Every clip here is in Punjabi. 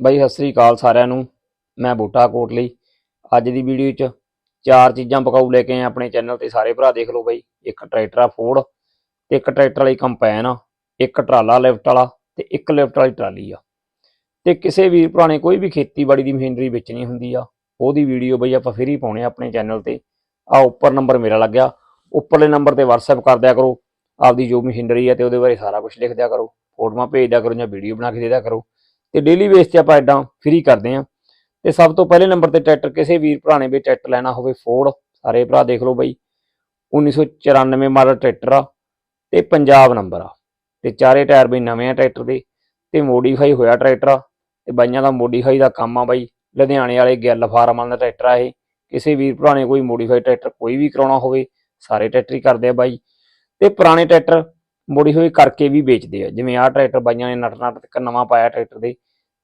ਬਾਈ, ਸਤਿ ਸ੍ਰੀ ਅਕਾਲ ਸਾਰਿਆਂ ਨੂੰ। ਮੈਂ ਬੂਟਾ ਕੋਟਲੀ ਅੱਜ ਦੀ ਵੀਡੀਓ 'ਚ ਚਾਰ ਚੀਜ਼ਾਂ ਪਕਾਊ ਲੈ ਕੇ ਆਏ ਆਪਣੇ ਚੈਨਲ ਤੇ। ਸਾਰੇ ਭਰਾ ਦੇਖ ਲਓ ਬਾਈ। ਇੱਕ ਟਰੈਕਟਰ ਆ ਫੋਰਡ ਤੇ ਇੱਕ ਟਰੈਕਟਰ ਵਾਲੀ ਕੰਪੈਨ ਆ। ਇੱਕ ਟਰਾਲਾ ਲਿਫਟ ਵਾਲਾ ਤੇ ਇੱਕ ਲਿਫਟ ਵਾਲੀ ਟਰਾਲੀ ਆ। ਤੇ ਕਿਸੇ ਵੀ ਪੁਰਾਣੇ ਕੋਈ ਵੀ ਖੇਤੀਬਾੜੀ ਦੀ ਮਸ਼ੀਨਰੀ ਵੇਚਣੀ ਹੁੰਦੀ ਆ, ਉਹਦੀ ਵੀਡੀਓ ਬਈ ਆਪਾਂ ਫਿਰ ਹੀ ਪਾਉਣੇ ਆਪਣੇ ਚੈਨਲ ਤੇ। ਆ ਉੱਪਰ ਨੰਬਰ ਮੇਰਾ ਲੱਗਿਆ। ਉੱਪਰਲੇ ਨੰਬਰ ਤੇ WhatsApp ਕਰ ਦਿਆ ਕਰੋ। ਆਪਦੀ ਜੋ ਮਸ਼ੀਨਰੀ ਆ ਤੇ ਉਹਦੇ ਬਾਰੇ ਸਾਰਾ ਕੁਝ ਲਿਖ ਦਿਆ ਕਰੋ। ਫੋਟੋਆਂ ਭੇਜ ਦਿਆ ਕਰੋ ਜਾਂ ਵੀਡੀਓ ਬਣਾ ਕੇ ਦੇ ਦਿਆ ਕਰੋ। ਤੇ ਡੇਲੀ ਬੇਸ ਤੇ ਆਪਾਂ ਇਦਾਂ ਫ੍ਰੀ ਕਰਦੇ ਆਂ ਤੇ ਸਭ ਤੋਂ ਪਹਿਲੇ ਨੰਬਰ ਤੇ ਟਰੈਕਟਰ ਕਿਸੇ ਵੀਰ ਭਰਾ ਨੇ ਵੀ ਟਰੈਕਟਰ ਲੈਣਾ ਹੋਵੇ ਫੋਰਡ ਸਾਰੇ ਭਰਾ ਦੇਖ ਲਓ ਬਾਈ। 1994 ਮਾਡਲ ਟਰੈਕਟਰ ਆ ਤੇ ਪੰਜਾਬ ਨੰਬਰ ਆ। ਤੇ ਚਾਰੇ ਟਾਇਰ ਬਈ ਨਵੇਂ ਆ ਟਰੈਕਟਰ ਦੇ, ਤੇ ਮੋਡੀਫਾਈ ਹੋਇਆ ਟਰੈਕਟਰ ਆ, ਤੇ ਬਾਈਆਂ ਦਾ ਮੋਡੀਫਾਈ ਦਾ ਕੰਮ ਆ ਬਾਈ। ਲੁਧਿਆਣੇ ਵਾਲੇ ਗਿੱਲ ਫਾਰਮ ਦਾ ਟਰੈਕਟਰ ਆ ਇਹ। ਕਿਸੇ ਵੀਰ ਭਰਾ ਨੇ ਕੋਈ ਮੋਡੀਫਾਈ ਟਰੈਕਟਰ ਕੋਈ ਵੀ ਕਰਾਉਣਾ ਹੋਵੇ, ਸਾਰੇ ਟਰੈਕਟਰ ਹੀ ਕਰਦੇ ਆ ਬਾਈ। ਤੇ ਪੁਰਾਣੇ ਟਰੈਕਟਰ ਮੋਡੀਫਾਈ ਕਰਕੇ ਵੀ ਵੇਚਦੇ ਆ। ਜਿਵੇਂ ਆਹ ਟਰੈਕਟਰ ਬਾਈਆਂ ਨੇ ਨਟ ਨਟ ਤੱਕ ਨਵਾਂ ਪਾਇਆ ਟਰੈਕਟਰ ਦੇ,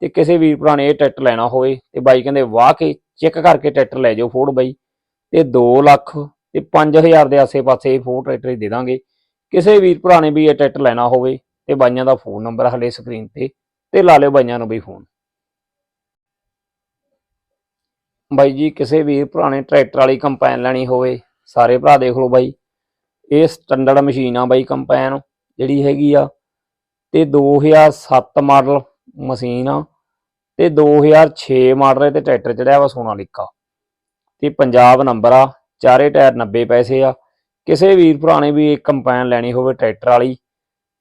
ਤੇ ਕਿਸੇ ਵੀਰ ਭਰਾ ਨੇ ਇਹ ਟਰੈਕਟਰ ਲੈਣਾ ਹੋਵੇ, ਤੇ ਬਾਈ ਕਹਿੰਦੇ ਵਾਹ ਕੇ ਚੈੱਕ ਕਰਕੇ ਟਰੈਕਟਰ ਲੈ ਜਾਓ ਫੋਰਡ ਬਾਈ। ਤੇ 2 ਲੱਖ ਤੇ 5000 ਦੇ ਆਸੇ-ਪਾਸੇ ਇਹ ਫੋਰਡ ਟਰੈਕਟਰ ਹੀ ਦੇ ਦਾਂਗੇ। ਕਿਸੇ ਵੀਰ ਭਰਾ ਨੇ ਵੀ ਇਹ ਟਰੈਕਟਰ ਲੈਣਾ ਹੋਵੇ, ਤੇ ਬਾਈਆਂ ਦਾ ਫੋਨ ਨੰਬਰ ਹਲੇ ਸਕਰੀਨ ਤੇ ਤੇ ਲਾ ਲਿਓ ਬਾਈਆਂ ਨੂੰ ਬਈ ਫੋਨ। ਬਾਈ ਜੀ, ਕਿਸੇ ਵੀਰ ਭਰਾ ਨੇ ਟਰੈਕਟਰ ਵਾਲੀ ਕੰਪੈਨ ਲੈਣੀ ਹੋਵੇ, ਸਾਰੇ ਭਰਾ ਦੇਖ ਲਓ ਬਾਈ। ਇਹ ਸਟੈਂਡਰਡ ਮਸ਼ੀਨ ਆ ਬਾਈ ਕੰਪੈਨ। ਜਿਹੜੀ ਹੈਗੀ ਆ, ਤੇ 2007 ਮਾਡਲ ਮਸ਼ੀਨ ਆ, ਤੇ 2006 ਮਾਡਲ ਤੇ ਟਰੈਕਟਰ ਚੜਿਆ ਵਾ ਸੋਨਾਲੀਕਾ। ਤੇ ਪੰਜਾਬ ਨੰਬਰ ਆ, ਚਾਰੇ ਟਾਇਰ 90 ਪੈਸੇ ਆ। ਕਿਸੇ ਵੀਰ ਭਰਾ ਨੇ ਵੀ ਇਹ ਕੰਪੈਨ ਲੈਣੀ ਹੋਵੇ ਟਰੈਕਟਰ ਵਾਲੀ,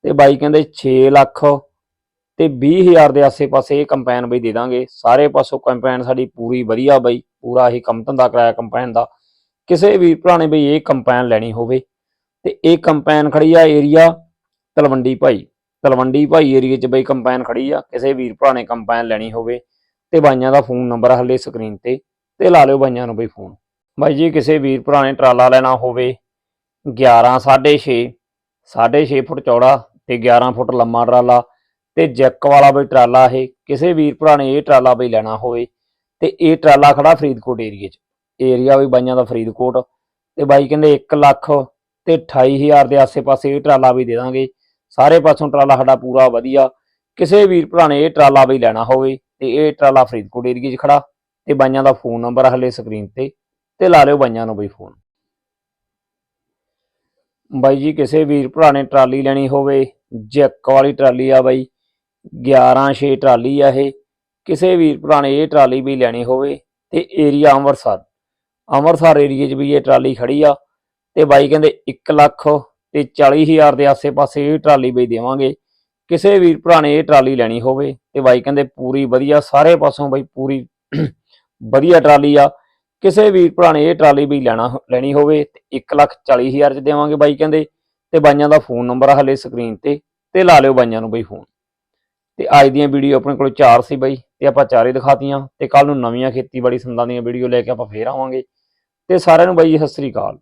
ਤੇ ਬਾਈ ਕਹਿੰਦੇ 6 ਲੱਖ, ਤੇ 20000 ਦੇ ਆਸੇ-ਪਾਸੇ ਇਹ ਕੰਪੈਨ ਬਈ ਦੇ ਦਾਂਗੇ। ਸਾਰੇ ਪਾਸੋਂ ਕੰਪੈਨ ਸਾਡੀ ਪੂਰੀ ਵਧੀਆ ਬਈ, ਪੂਰਾ ਹੀ ਕੰਮ ਧੰਦਾ ਕਰਾਇਆ ਕੰਪੈਨ ਦਾ। ਕਿਸੇ ਵੀਰ ਭਰਾ ਨੇ ਬਈ ਇਹ ਕੰਪੈਨ ਲੈਣੀ ਹੋਵੇ, ਤੇ ਇਹ ਕੰਪੈਨ ਖੜੀ ਆ ਏਰੀਆ ਤਲਵੰਡੀ ਭਾਈ। ਤਲਵੰਡੀ ਭਾਈ ਏਰੀਏ 'ਚ ਬਈ ਕੰਪੈਨ ਖੜੀ ਆ, ਕਿਸੇ ਵੀਰ ਭਰਾ ਨੇ ਕੰਪੈਨ ਲੈਣੀ ਹੋਵੇ ਤੇ ਬਾਈਆਂ ਦਾ ਫੋਨ ਨੰਬਰ ਹੱਲੇ ਸਕਰੀਨ ਤੇ ਤੇ ਲਾ ਲਿਓ ਬਾਈਆਂ ਨੂੰ ਬਈ ਫੋਨ ਬਾਈ ਜੀ, ਕਿਸੇ ਵੀਰ ਭਰਾ ਨੇ ਟਰਾਲਾ ਲੈਣਾ ਹੋਵੇ 11 6.5 6.5 ਫੁੱਟ ਚੌੜਾ ਤੇ 11 ਫੁੱਟ ਲੰਮਾ ਟਰਾਲਾ ਤੇ ਜੈਕ ਵਾਲਾ ਬਈ ਟਰਾਲਾ ਇਹ, ਕਿਸੇ ਵੀਰ ਭਰਾ ਨੇ ਇਹ ਟਰਾਲਾ ਬਈ ਲੈਣਾ ਹੋਵੇ ਤੇ ਇਹ ਟਰਾਲਾ ਖੜਾ ਫਰੀਦਕੋਟ ਏਰੀਏ 'ਚ। ਏਰੀਆ ਵੀ ਬਾਈਆਂ ਦਾ ਫਰੀਦਕੋਟ ਤੇ ਬਾਈ ਕਹਿੰਦੇ 1 ਲੱਖ ਤੇ 28000 ਦੇ ਆਸੇ-ਪਾਸੇ ਇਹ ਟਰਾਲਾ ਵੀ ਦੇ ਦਾਂਗੇ। ਸਾਰੇ ਪਾਸੋਂ ਟਰਾਲਾ ਸਾਡਾ ਪੂਰਾ ਵਧੀਆ। ਕਿਸੇ ਵੀਰ ਭਰਾ ਨੇ ਇਹ ਟਰਾਲਾ ਵੀ ਲੈਣਾ ਹੋਵੇ ਤੇ ਇਹ ਟਰਾਲਾ ਫਰੀਦਕੋਟ ਏਰੀਏ 'ਚ ਖੜਾ ਤੇ ਬਾਈਆਂ ਦਾ ਫੋਨ ਨੰਬਰ ਹਲੇ ਸਕਰੀਨ ਤੇ ਤੇ ਲਾ ਲਿਓ ਬਾਈਆਂ ਨੂੰ ਬਈ ਫੋਨ ਬਾਈ ਜੀ, ਕਿਸੇ ਵੀਰ ਭਰਾ ਨੇ ਟਰਾਲੀ ਲੈਣੀ ਹੋਵੇ, ਜੈਕ ਵਾਲੀ ਟਰਾਲੀ ਆ ਬਾਈ 11 6 ਟਰਾਲੀ ਆ ਇਹ। ਕਿਸੇ ਵੀਰ ਭਰਾ ਨੇ ਇਹ ਟਰਾਲੀ ਵੀ ਲੈਣੀ ਹੋਵੇ ਤੇ ਏਰੀਆ ਅੰਮ੍ਰਿਤਸਰ। ਅੰਮ੍ਰਿਤਸਰ ਏਰੀਏ 'ਚ ਵੀ ਇਹ ਟਰਾਲੀ ਖੜੀ ਆ ਤੇ ਬਾਈ ਕਹਿੰਦੇ 1 ਲੱਖ ਤੇ 40000 ਦੇ ਆਸੇ-ਪਾਸੇ ਇਹ ਟਰਾਲੀ ਬਈ ਦੇਵਾਂਗੇ। ਕਿਸੇ ਵੀਰ ਭਰਾ ਨੇ ਇਹ ਟਰਾਲੀ ਲੈਣੀ ਹੋਵੇ ਤੇ ਬਾਈ ਕਹਿੰਦੇ ਪੂਰੀ ਵਧੀਆ, ਸਾਰੇ ਪਾਸੋਂ ਬਾਈ ਪੂਰੀ ਵਧੀਆ ਟਰਾਲੀ ਆ। ਕਿਸੇ ਵੀਰ ਭਰਾ ਨੇ ਇਹ ਟਰਾਲੀ ਵੀ ਲੈਣਾ ਲੈਣੀ ਹੋਵੇ ਤੇ 1 ਲੱਖ 40000 ਚ ਦੇਵਾਂਗੇ ਬਾਈ ਕਹਿੰਦੇ। ਤੇ ਬਾਈਆਂ ਦਾ ਫੋਨ ਨੰਬਰ ਆ ਹਲੇ ਸਕਰੀਨ ਤੇ ਤੇ ਲਾ ਲਿਓ ਬਾਈਆਂ ਨੂੰ ਬਈ ਫੋਨ। ਤੇ ਅੱਜ ਦੀਆਂ ਵੀਡੀਓ ਆਪਣੇ ਕੋਲ ਚਾਰ ਸੀ ਬਾਈ, ਤੇ ਆਪਾਂ ਚਾਰੇ ਦਿਖਾਤੀਆਂ। ਤੇ ਕੱਲ ਨੂੰ ਨਵੀਆਂ ਖੇਤੀਬਾੜੀ ਸੰਦਾਂ ਦੀਆਂ ਵੀਡੀਓ ਲੈ ਕੇ ਆਪਾਂ ਫੇਰ ਆਵਾਂਗੇ। ਤੇ ਸਾਰਿਆਂ ਨੂੰ ਬਾਈ ਸਤਿ ਸ੍ਰੀ ਅਕਾਲ।